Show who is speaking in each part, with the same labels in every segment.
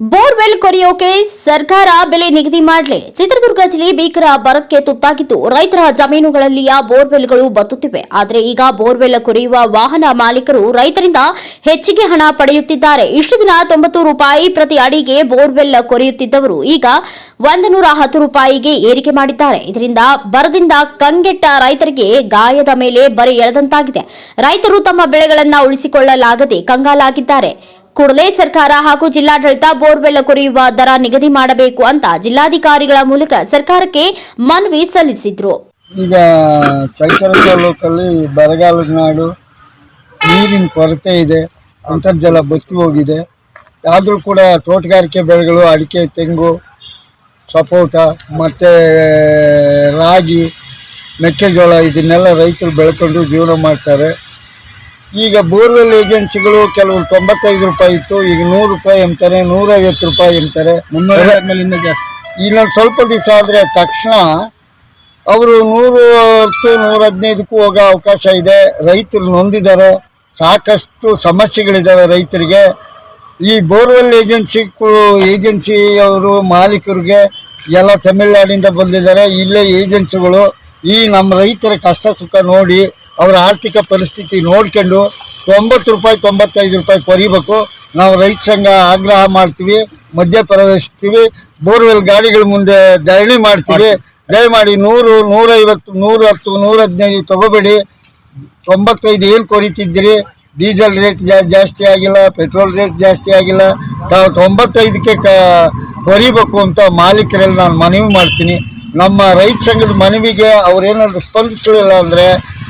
Speaker 1: Borewell ಕೊರೆಯೋಕೆ ಸರ್ಕಾರ ಬೆಲೆ ನಿಗದಿ ಮಾಡಲಿ. ಚಿತ್ರದುರ್ಗ ಜಿಲ್ಲೆ ಭೀಕರ ಬರಕ್ಕೆ ತುತ್ತಾಗಿದ್ದು, ರೈತರ ಜಮೀನುಗಳಲ್ಲಿಯ ಬೋರ್ವೆಲ್ಗಳು ಬತ್ತುತ್ತಿವೆ. ಆದರೆ ಈಗ ಬೋರ್ವೆಲ್ ಕೊರೆಯುವ ವಾಹನ ಮಾಲೀಕರು ರೈತರಿಂದ ಹೆಚ್ಚಿಗೆ ಹಣ ಪಡೆಯುತ್ತಿದ್ದಾರೆ. ಇಷ್ಟು ದಿನ ತೊಂಬತ್ತು ರೂಪಾಯಿ ಪ್ರತಿ ಅಡಿಗೆ ಬೋರ್ವೆಲ್ ಕೊರೆಯುತ್ತಿದ್ದವರು ಈಗ ಒಂದು ನೂರ ಹತ್ತು ರೂಪಾಯಿಗೆ ಏರಿಕೆ ಮಾಡಿದ್ದಾರೆ. ಇದರಿಂದ ಬರದಿಂದ ಕಂಗೆಟ್ಟ ರೈತರಿಗೆ ಗಾಯದ ಮೇಲೆ ಬರೆ ಎಳೆದಂತಾಗಿದೆ. ರೈತರು ತಮ್ಮ ಬೆಳೆಗಳನ್ನು ಉಳಿಸಿಕೊಳ್ಳಲಾಗದೆ ಕಂಗಾಲಾಗಿದ್ದಾರೆ. ಕೂಡಲೇ ಸರ್ಕಾರ ಹಾಗೂ ಜಿಲ್ಲಾಡಳಿತ ಬೋರ್ವೆಲ್ ಕೊರೆಯುವ ದರ ನಿಗದಿ ಮಾಡಬೇಕು ಅಂತ ಜಿಲ್ಲಾಧಿಕಾರಿಗಳ ಮೂಲಕ ಸರ್ಕಾರಕ್ಕೆ ಮನವಿ ಸಲ್ಲಿಸಿದ್ರು.
Speaker 2: ಈಗ ಚೈತರ ತಾಲೂಕಲ್ಲಿ ಬರಗಾಲದ ನಾಡು, ನೀರಿನ ಕೊರತೆ ಇದೆ, ಅಂತರ್ಜಲ ಬತ್ತಿ ಹೋಗಿದೆ. ಆದರೂ ಕೂಡ ತೋಟಗಾರಿಕೆ ಬೆಳೆಗಳು, ಅಡಿಕೆ, ತೆಂಗು, ಸಪೋಟ, ಮತ್ತು, ರಾಗಿ, ಮೆಕ್ಕೆಜೋಳ, ಇದನ್ನೆಲ್ಲ ರೈತರು ಬೆಳ್ಕೊಂಡು ಜೀವನ ಮಾಡ್ತಾರೆ. ಈಗ ಬೋರ್ವೆಲ್ ಏಜೆನ್ಸಿಗಳು ಕೆಲವರು ತೊಂಬತ್ತೈದು ರೂಪಾಯಿ ಇತ್ತು ಈಗ ನೂರು ರೂಪಾಯಿ ಅಂತಾರೆ ನೂರೈವತ್ತು ರೂಪಾಯಿ ಅಂತಾರೆ.
Speaker 3: ಇನ್ನೂ ಜಾಸ್ತಿ.
Speaker 2: ಇನ್ನೊಂದು ಸ್ವಲ್ಪ ದಿವಸ ಆದರೆ ತಕ್ಷಣ ಅವರು ನೂರು ಹತ್ತು ನೂರ ಹದಿನೈದಕ್ಕೂ ಹೋಗೋ ಅವಕಾಶ ಇದೆ. ರೈತರು ನೊಂದಿದ್ದಾರೆ. ಸಾಕಷ್ಟು ಸಮಸ್ಯೆಗಳಿದ್ದಾವೆ ರೈತರಿಗೆ. ಈ ಬೋರ್ವೆಲ್ ಏಜೆನ್ಸಿ ಏಜೆನ್ಸಿಯವರು ಮಾಲೀಕರಿಗೆ ಎಲ್ಲ ತಮಿಳ್ನಾಡಿಂದ ಬಂದಿದ್ದಾರೆ. ಇಲ್ಲೇ ಏಜೆನ್ಸಿಗಳು ಈ ನಮ್ಮ ರೈತರ ಕಷ್ಟ ಸುಖ ನೋಡಿ ಅವರ ಆರ್ಥಿಕ ಪರಿಸ್ಥಿತಿ ನೋಡ್ಕೊಂಡು ತೊಂಬತ್ತು ರೂಪಾಯಿ ತೊಂಬತ್ತೈದು ರೂಪಾಯಿ ಕೊರಿಬೇಕು. ನಾವು ರೈತ ಸಂಘ ಆಗ್ರಹ ಮಾಡ್ತೀವಿ ಮಧ್ಯಪ್ರವೇಶಿಸ್ತೀವಿ ಬೋರ್ವೆಲ್ ಗಾಡಿಗಳ ಮುಂದೆ ಧರಣಿ ಮಾಡ್ತೀವಿ. ದಯಮಾಡಿ ನೂರು ನೂರೈವತ್ತು ನೂರ ಹತ್ತು ನೂರ ಹದಿನೈದು ತಗೋಬೇಡಿ. ತೊಂಬತ್ತೈದು ಏನು ಕೊರಿತಿದ್ದೀರಿ? ಡೀಸೆಲ್ ರೇಟ್ ಜಾ ಜಾಸ್ತಿ ಆಗಿಲ್ಲ ಪೆಟ್ರೋಲ್ ರೇಟ್ ಜಾಸ್ತಿ ಆಗಿಲ್ಲ. ತಾವು ತೊಂಬತ್ತೈದಕ್ಕೆ ಕ ಕೊರಿಬೇಕು ಅಂತ ಮಾಲೀಕರಲ್ಲಿ ನಾನು ಮನವಿ ಮಾಡ್ತೀನಿ. ನಮ್ಮ ರೈತ ಸಂಘದ ಮನವಿಗೆ ಅವ್ರೇನಾದ್ರು ಸ್ಪಂದಿಸಲಿಲ್ಲ ಅಂದರೆ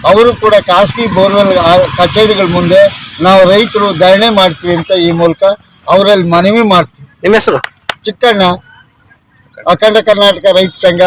Speaker 2: ಅವರು ಕೂಡ ಖಾಸಗಿ ಬೋರ್ವೆಲ್ ಕಚೇರಿಗಳ ಮುಂದೆ ನಾವು ರೈತರು ಧರಣಿ ಮಾಡ್ತೀವಿ ಅಂತ ಈ ಮೂಲಕ ಅವರಲ್ಲಿ ಮನವಿ ಮಾಡ್ತೀವಿ.
Speaker 3: ನಿಮ್ಮ ಹೆಸರು?
Speaker 2: ಚಿಕ್ಕಣ್ಣ ಅಖಂಡ ಕರ್ನಾಟಕ ರೈತ ಸಂಘ.